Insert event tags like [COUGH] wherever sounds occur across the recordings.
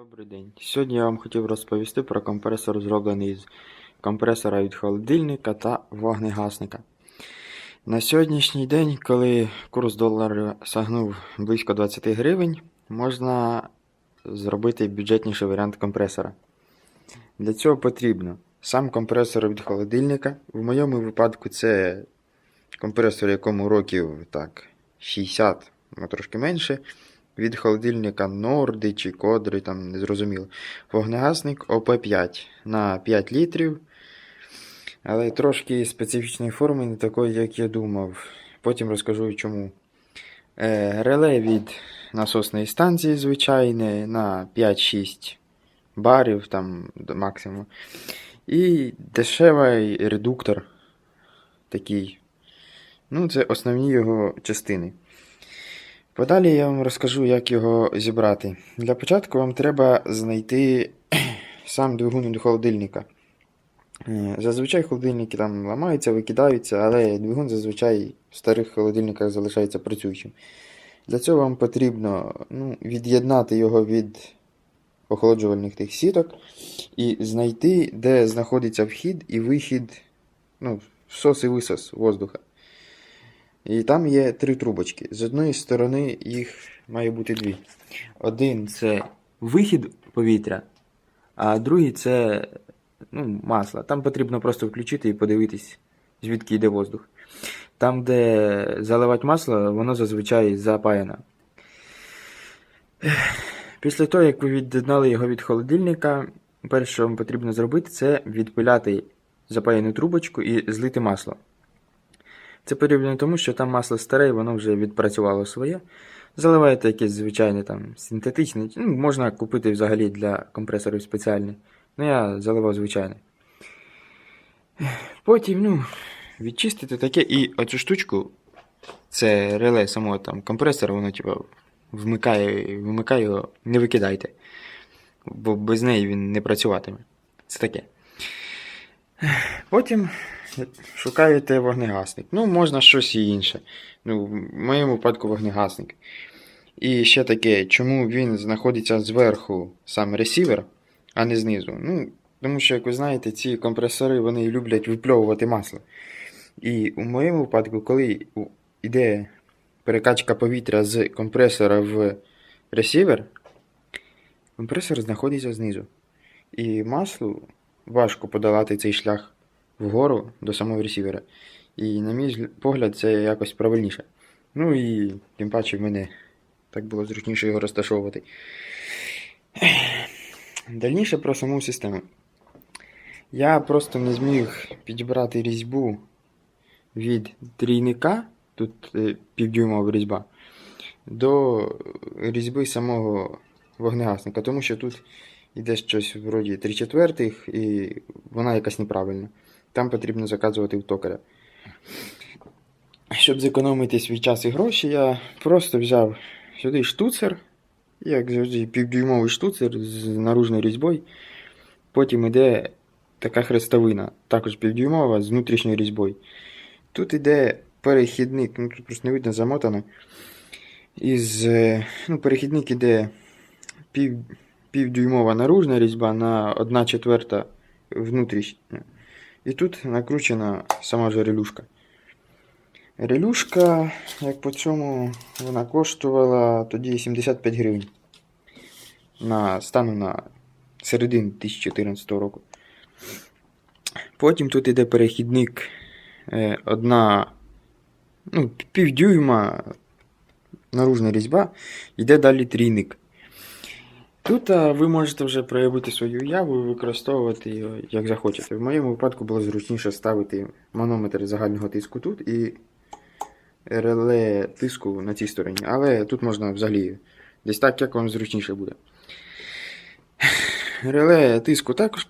Добрий день. Сьогодні я вам хотів розповісти про компресор, зроблений з компресора від холодильника та вогнегасника. На сьогоднішній день, коли курс долара сагнув близько 20 гривень, можна зробити бюджетніший варіант компресора. Для цього потрібно сам компресор від холодильника. В моєму випадку це компресор, якому років так, 60, а трошки менше від холодильника Норди чи Кодри, там не зрозуміло. Вогнегасник ОП5 на 5 літрів. Але трошки специфічної форми, не такої, як я думав. Потім розкажу чому. Е, реле від насосної станції звичайне на 5-6 барів там до максимуму. І дешевий редуктор такий. Ну, це основні його частини. Подалі я вам розкажу, як його зібрати. Для початку вам треба знайти [CLEARS THROAT] сам двигун до холодильника. Е, Зазвичай холодильники там ламаються, викидаються, але двигун зазвичай в старих холодильниках залишається працюючим. Для цього вам потрібно ну, від'єднати його від охолоджувальних тих сіток і знайти, де знаходиться вхід і вихід, ну, всос і висос воздуха. І там є три трубочки. З одної сторони їх має бути дві. Один це вихід повітря, а другий це ну, масло. Там потрібно просто включити і подивитись, звідки йде воздух. Там, де заливати масло, воно зазвичай запаяно. Після того, як ви від'єднали його від холодильника, перше, що вам потрібно зробити, це відпиляти запаяну трубочку і злити масло. Це потрібно тому, що там масло старе, і воно вже відпрацювало своє. Заливаєте якесь звичайне там синтетичне, ну, можна купити взагалі для компресорів спеціальні. Ну, я заливав звичайне. Потім, ну, відчистите таке і оцю штучку, це реле самого там компресора, воно типу, вмикає, вимикає його, не викидайте. Бо без неї він не працюватиме. Це таке. Потім шукаєте вогнегасник. Ну, можна щось інше. Ну, в моєму випадку вогнегасник. І ще таке, чому він знаходиться зверху сам ресівер, а не знизу. Ну, тому що, як ви знаєте, ці компресори вони люблять випльовувати масло. І у моєму випадку, коли йде перекачка повітря з компресора в ресівер, компресор знаходиться знизу. І маслу важко подолати цей шлях вгору до самого ресівера. І, на мій погляд, це якось правильніше. Ну і тим паче в мене так було зручніше його розташовувати. Дальніше про саму систему. Я просто не зміг підібрати різьбу від трійника, тут е, півдюймова різьба, до різьби самого вогнегасника, тому що тут йде щось вроді 3 четвертих, і вона якась неправильна. Там потрібно заказувати в токаря. Щоб зекономити свій час і гроші, я просто взяв сюди штуцер, як завжди, півдюймовий штуцер з наружною різьбою. Потім йде така хрестовина, також півдюймова з внутрішньою різьбою. Тут йде перехідник, ну тут просто не видно замотано. Із, е, ну, перехідник іде пів, півдюймова наружна різьба на 1 четверта внутрішня. І тут накручена сама ж релюшка. Релюшка, як по цьому, вона коштувала тоді 75 гривень. На стану на середину 2014 року. Потім тут іде перехідник е, одна ну, півдюйма наружна різьба, йде далі трійник. Тут а, ви можете вже проявити свою уяву і використовувати його як захочете. В моєму випадку було зручніше ставити манометр загального тиску тут і реле тиску на цій стороні. Але тут можна взагалі десь так, як вам зручніше буде. Реле тиску також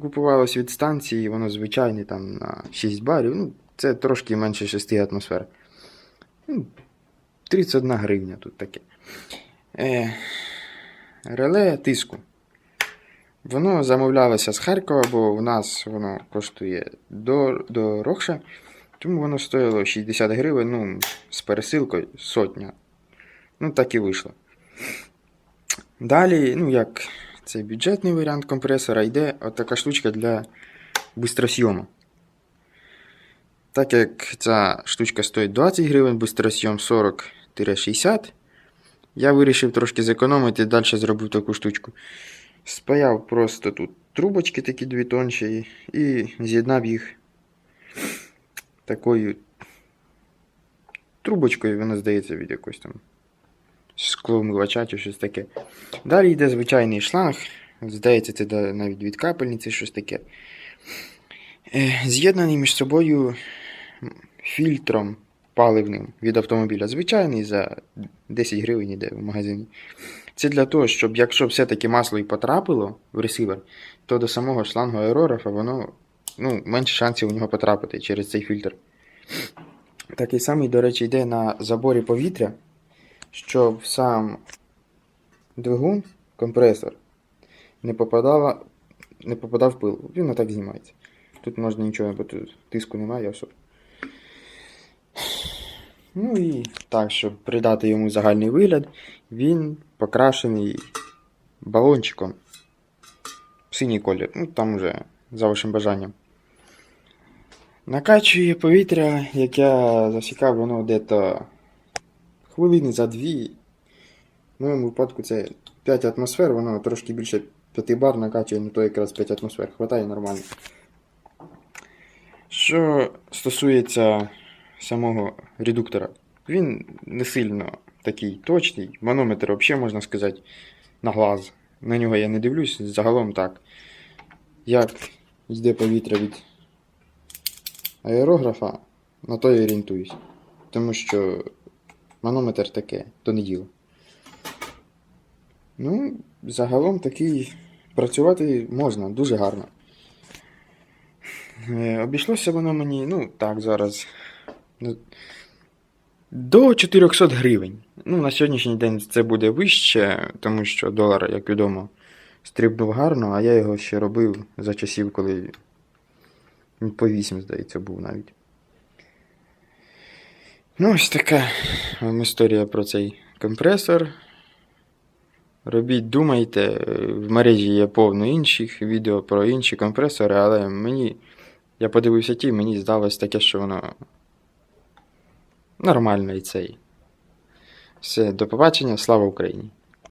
купувалось від станції, воно звичайне там на 6 барів. Ну, це трошки менше 6 атмосфер. Ну, 31 гривня тут таке. Е, реле тиску. Воно замовлялося з Харкова, бо в нас воно коштує дор- дорогше. Тому воно стоїло 60 гривень, ну, з пересилкою сотня. Ну, так і вийшло. Далі, ну як Це бюджетний варіант компресора. Йде отака штучка для бистросйому. Так як ця штучка стоїть 20 гривень, бистросйом 40-60, я вирішив трошки зекономити і далі зробив таку штучку. Спаяв просто тут трубочки такі дві тонші і з'єднав їх такою трубочкою, вона здається від якогось там скломивача чи щось таке. Далі йде звичайний шланг. Здається, це навіть від капельниці щось таке. Е, З'єднаний між собою фільтром паливним від автомобіля. Звичайний за 10 гривень іде в магазині. Це для того, щоб якщо все-таки масло і потрапило в ресивер, то до самого шлангу аерографа воно ну, менше шансів у нього потрапити через цей фільтр. Такий самий, до речі, йде на заборі повітря, щоб сам двигун, компресор, не, попадала, не попадав пил. Він отак знімається. Тут можна нічого, бо тут тиску немає особо. Ну і так, щоб придати йому загальний вигляд, він покрашений балончиком. Синій колір. Ну, там вже за вашим бажанням. Накачує повітря, як я засікав, воно дето хвилини за дві. В моєму випадку це 5 атмосфер, воно трошки більше 5 бар накачує, ну то якраз 5 атмосфер. Хватає нормально. Що стосується самого редуктора, він не сильно такий точний. Манометр взагалі можна сказати на глаз. На нього я не дивлюсь, загалом так. Як йде повітря від аерографа, на то я орієнтуюсь. Тому що манометр таке, то не діло. Ну, загалом такий працювати можна, дуже гарно. Е, Обійшлося воно мені, ну, так, зараз. Ну, До 400 гривень. Ну, на сьогоднішній день це буде вище, тому що долар, як відомо, стрибнув гарно, а я його ще робив за часів, коли по 8, здається, був навіть. Ну, ось така історія про цей компресор. Робіть, думайте, в мережі є повно інших відео про інші компресори, але мені, я подивився ті, мені здалось таке, що воно нормально і цей. Все, до побачення, слава Україні!